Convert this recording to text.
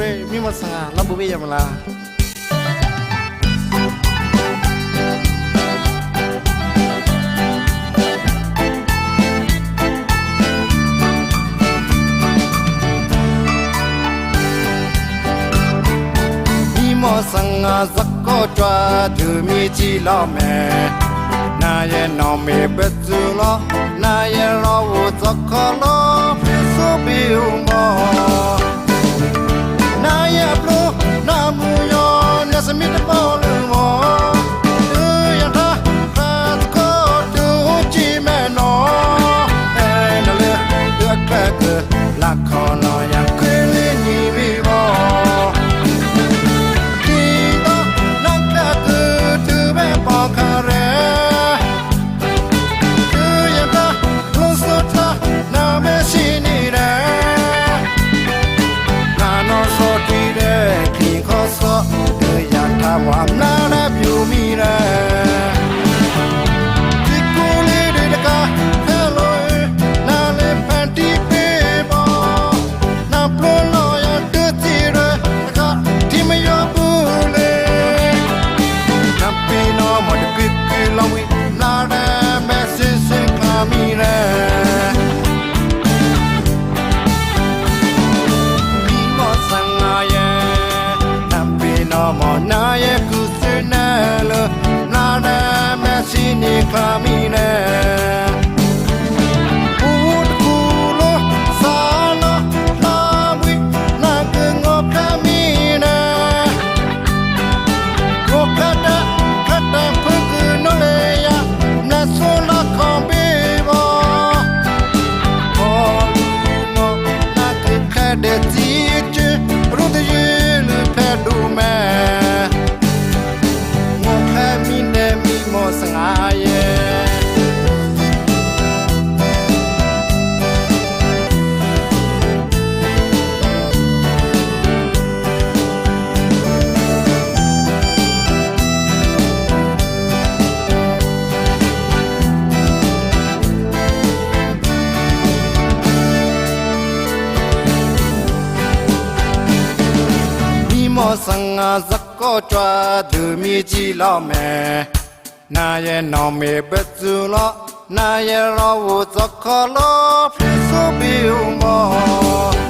ပွဲမိမဆာလောက်ပပေးရမလားမောစံငါစကောတွာသူမြည်ကြည့်လို့မယ်နာရဲ့နောင်မေပသူလို့နာရဲ့လောဝစကောလို့ဖြစ်ဆိုပြီးဦးမော คร စီနေခါမ sang zakko twa du mi ji la me နာရဲ့နောင်မေပဇူလောနာရဲ့ရောဝဇခလောဖိစုဘီဥမော